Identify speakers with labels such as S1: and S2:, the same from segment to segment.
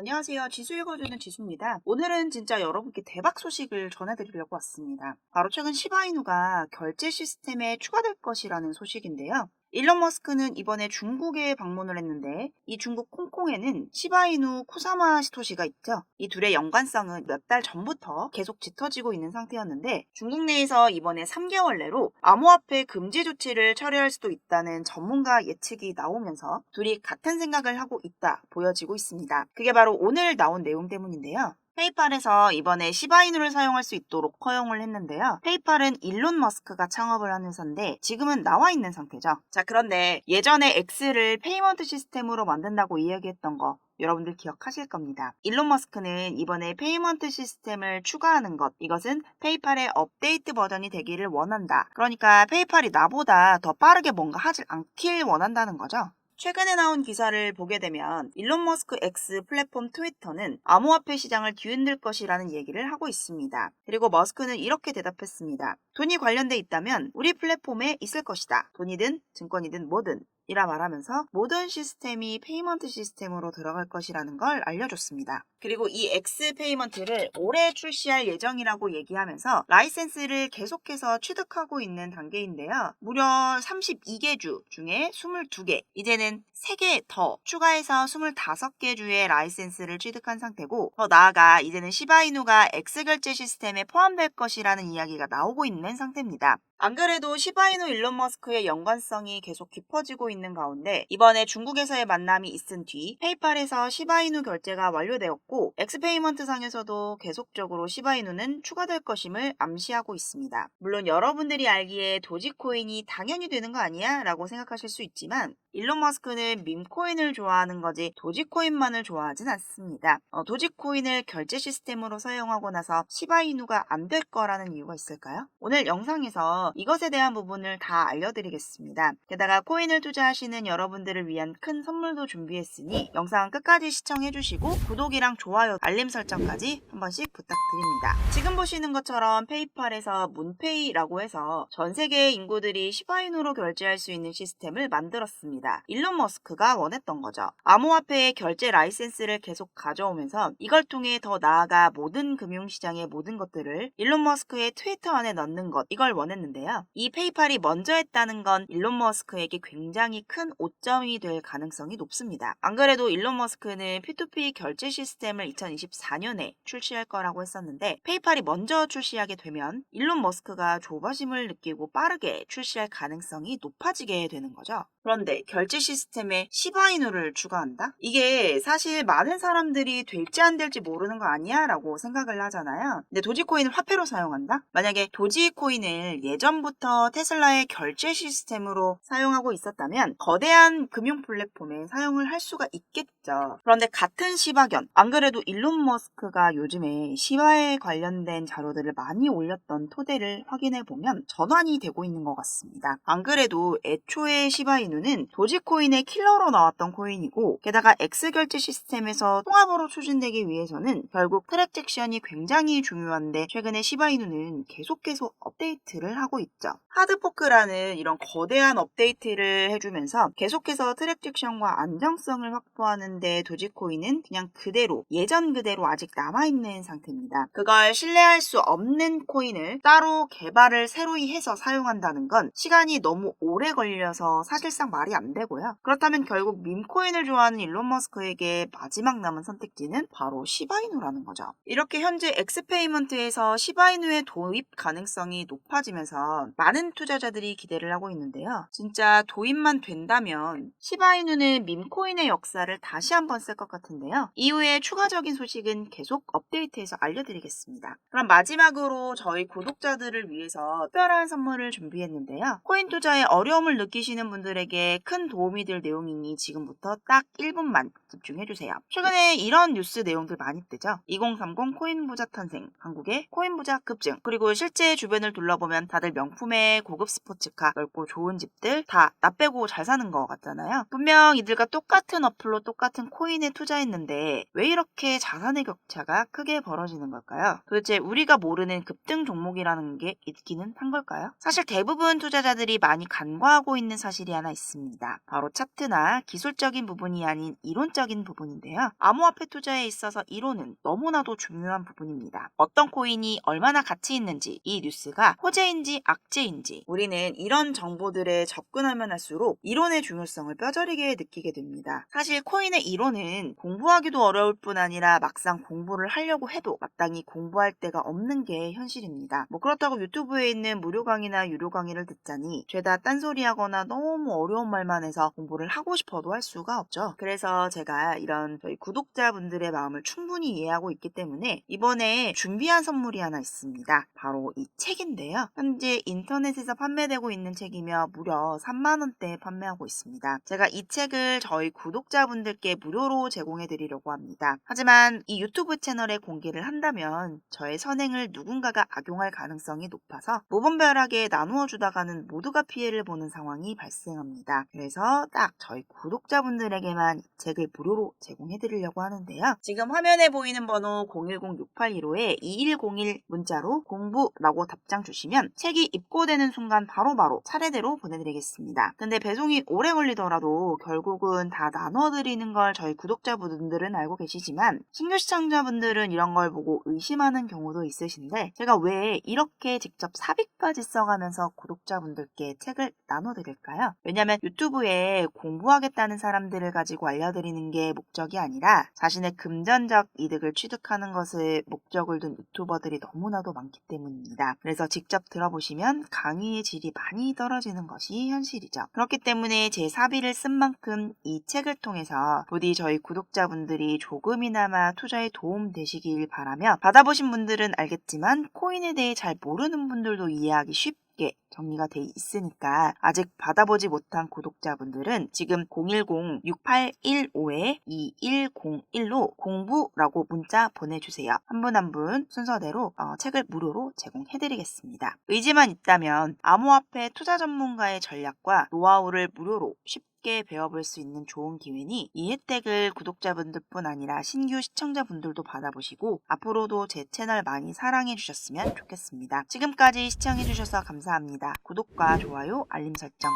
S1: 안녕하세요. 지수 읽어주는 지수입니다. 오늘은 진짜 여러분께 대박 소식을 전해드리려고 왔습니다. 바로 최근 시바이누가 결제 시스템에 추가될 것이라는 소식인데요. 일론 머스크는 이번에 중국에 방문을 했는데 이 중국 홍콩에는 시바이누 쿠사마 시토시가 있죠. 이 둘의 연관성은 몇 달 전부터 계속 짙어지고 있는 상태였는데 중국 내에서 이번에 3개월 내로 암호화폐 금지 조치를 처리할 수도 있다는 전문가 예측이 나오면서 둘이 같은 생각을 하고 있다 보여지고 있습니다. 그게 바로 오늘 나온 내용 때문인데요. 페이팔에서 이번에 시바이누를 사용할 수 있도록 허용을 했는데요. 페이팔은 일론 머스크가 창업을 한 회사인데 지금은 나와 있는 상태죠. 자, 그런데 예전에 X를 페이먼트 시스템으로 만든다고 이야기했던 거 여러분들 기억하실 겁니다. 일론 머스크는 이번에 페이먼트 시스템을 추가하는 것, 이것은 페이팔의 업데이트 버전이 되기를 원한다. 그러니까 페이팔이 나보다 더 빠르게 뭔가 하질 않길 원한다는 거죠. 최근에 나온 기사를 보게 되면 일론 머스크 X 플랫폼 트위터는 암호화폐 시장을 뒤흔들 것이라는 얘기를 하고 있습니다. 그리고 머스크는 이렇게 대답했습니다. 돈이 관련돼 있다면 우리 플랫폼에 있을 것이다. 돈이든 증권이든 뭐든 이라 말하면서 모든 시스템이 페이먼트 시스템으로 들어갈 것이라는 걸 알려줬습니다. 그리고 이 X 페이먼트를 올해 출시할 예정이라고 얘기하면서 라이센스를 계속해서 취득하고 있는 단계인데요. 무려 32개 주 중에 22개, 이제는 3개 더 추가해서 25개 주의 라이센스를 취득한 상태고 더 나아가 이제는 시바이누가 X 결제 시스템에 포함될 것이라는 이야기가 나오고 있는 상태입니다. 안 그래도 시바이누 일론 머스크의 연관성이 계속 깊어지고 있는 가운데 이번에 중국에서의 만남이 있은 뒤 페이팔에서 시바이누 결제가 완료되었고 엑스페이먼트 상에서도 계속적으로 시바이누는 추가될 것임을 암시하고 있습니다. 물론 여러분들이 알기에 도지코인이 당연히 되는 거 아니야? 라고 생각하실 수 있지만 일론 머스크는 밈코인을 좋아하는 거지 도지코인만을 좋아하진 않습니다. 어, 도지코인을 결제 시스템으로 사용하고 나서 시바이누가 안 될 거라는 이유가 있을까요? 오늘 영상에서 이것에 대한 부분을 다 알려드리겠습니다. 게다가 코인을 투자 하시는 여러분들을 위한 큰 선물도 준비했으니 영상 끝까지 시청해주시고 구독이랑 좋아요, 알림 설정까지 한 번씩 부탁드립니다. 지금 보시는 것처럼 페이팔에서 문페이라고 해서 전 세계의 인구들이 시바이누로 결제할 수 있는 시스템을 만들었습니다. 일론 머스크가 원했던 거죠. 암호화폐의 결제 라이센스를 계속 가져오면서 이걸 통해 더 나아가 모든 금융시장의 모든 것들을 일론 머스크의 트위터 안에 넣는 것 이걸 원했는데요. 이 페이팔이 먼저 했다는 건 일론 머스크에게 굉장히 큰 오점이 될 가능성이 높습니다. 안 그래도 일론 머스크는 P2P 결제 시스템을 2024년에 출시할 거라고 했었는데 페이팔이 먼저 출시하게 되면 일론 머스크가 조바심을 느끼고 빠르게 출시할 가능성이 높아지게 되는 거죠. 그런데 결제 시스템에 시바이누를 추가한다? 이게 사실 많은 사람들이 될지 안 될지 모르는 거 아니야? 라고 생각을 하잖아요. 근데 도지코인을 화폐로 사용한다? 만약에 도지코인을 예전부터 테슬라의 결제 시스템으로 사용하고 있었다면 거대한 금융 플랫폼에 사용을 할 수가 있겠죠. 그런데 같은 시바견, 안 그래도 일론 머스크가 요즘에 시바에 관련된 자료들을 많이 올렸던 토대를 확인해 보면 전환이 되고 있는 것 같습니다. 안 그래도 애초에 시바이누는 도지코인의 킬러로 나왔던 코인이고 게다가 X 결제 시스템에서 통합으로 추진되기 위해서는 결국 트랙잭션이 굉장히 중요한데 최근에 시바이누는 계속해서 업데이트를 하고 있죠. 하드포크라는 이런 거대한 업데이트를 해주 면서 계속해서 트랙잭션과 안정성을 확보하는데 도지코인은 그냥 그대로 예전 그대로 아직 남아있는 상태입니다. 그걸 신뢰할 수 없는 코인을 따로 개발을 새로이 해서 사용한다는 건 시간이 너무 오래 걸려서 사실상 말이 안 되고요. 그렇다면 결국 밈코인을 좋아하는 일론 머스크에게 마지막 남은 선택지는 바로 시바이누라는 거죠. 이렇게 현재 엑스페이먼트에서 시바이누의 도입 가능성이 높아지면서 많은 투자자들이 기대를 하고 있는데요. 진짜 도입만 된다면 시바이누는 밈코인의 역사를 다시 한번 쓸 것 같은데요. 이후에 추가적인 소식은 계속 업데이트해서 알려드리겠습니다. 그럼 마지막으로 저희 구독자들을 위해서 특별한 선물을 준비했는데요. 코인 투자에 어려움을 느끼시는 분들에게 큰 도움이 될 내용이니 지금부터 딱 1분만 집중해주세요. 최근에 이런 뉴스 내용들 많이 뜨죠. 2030 코인 부자 탄생, 한국의 코인 부자 급증, 그리고 실제 주변을 둘러보면 다들 명품의 고급 스포츠카, 넓고 좋은 집들 다 나 빼고 잘 사는 것 같잖아요. 분명 이들과 똑같은 어플로 똑같은 코인에 투자했는데 왜 이렇게 자산의 격차가 크게 벌어지는 걸까요? 도대체 우리가 모르는 급등 종목이라는 게 있기는 한 걸까요? 사실 대부분 투자자들이 많이 간과하고 있는 사실이 하나 있습니다. 바로 차트나 기술적인 부분이 아닌 이론적인 부분인데요. 암호화폐 투자에 있어서 이론은 너무나도 중요한 부분입니다. 어떤 코인이 얼마나 가치 있는지 이 뉴스가 호재인지 악재인지 우리는 이런 정보들에 접근하면 할수록 이론의 중요성을 뼈저리게 느끼게 됩니다. 사실 코인의 이론은 공부하기도 어려울 뿐 아니라 막상 공부를 하려고 해도 마땅히 공부할 데가 없는 게 현실입니다. 뭐 그렇다고 유튜브에 있는 무료 강의나 유료 강의를 듣자니 죄다 딴소리하거나 너무 어려운 말만 해서 공부를 하고 싶어도 할 수가 없죠. 그래서 제가 이런 저희 구독자분들의 마음을 충분히 이해하고 있기 때문에 이번에 준비한 선물이 하나 있습니다. 바로 이 책인데요. 현재 인터넷에서 판매되고 있는 책이며 무려 3만원대에 판매 하고 있습니다. 제가 이 책을 저희 구독자분들께 무료로 제공해 드리려고 합니다. 하지만 이 유튜브 채널에 공개를 한다면 저의 선행을 누군가가 악용할 가능성이 높아서 무분별하게 나누어 주다가는 모두가 피해를 보는 상황이 발생합니다. 그래서 딱 저희 구독자분들에게만 이 책을 무료로 제공해 드리려고 하는데요. 지금 화면에 보이는 번호 010-6815에-2101 문자로 공부라고 답장 주시면 책이 입고되는 순간 바로바로 차례대로 보내드리겠습니다. 근데 배송 이 오래 걸리더라도 결국은 다 나눠드리는 걸 저희 구독자분들은 알고 계시지만 신규 시청자분들은 이런 걸 보고 의심하는 경우도 있으신데 제가 왜 이렇게 직접 사비까지 써가면서 구독자분들께 책을 나눠드릴까요? 왜냐면 유튜브에 공부하겠다는 사람들을 가지고 알려드리는 게 목적이 아니라 자신의 금전적 이득을 취득하는 것을 목적을 둔 유튜버들이 너무나도 많기 때문입니다. 그래서 직접 들어보시면 강의의 질이 많이 떨어지는 것이 현실이죠. 그렇기 때문에 제 사비를 쓴 만큼 이 책을 통해서 부디 저희 구독자분들이 조금이나마 투자에 도움 되시길 바라며 받아보신 분들은 알겠지만 코인에 대해 잘 모르는 분들도 이해하기 쉽게 정리가 돼 있으니까 아직 받아보지 못한 구독자분들은 지금 010-6815-2101로 공부라고 문자 보내주세요. 한 분 한분 순서대로 어, 책을 무료로 제공해드리겠습니다. 의지만 있다면 암호화폐 투자 전문가의 전략과 노하우를 무료로 쉽게 배워볼 수 있는 좋은 기회니 이 혜택을 구독자분들뿐 아니라 신규 시청자분들도 받아보시고 앞으로도 제 채널 많이 사랑해 주셨으면 좋겠습니다. 지금까지 시청해 주셔서 감사합니다. 구독과 좋아요, 알림 설정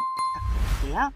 S1: 부탁드릴게요.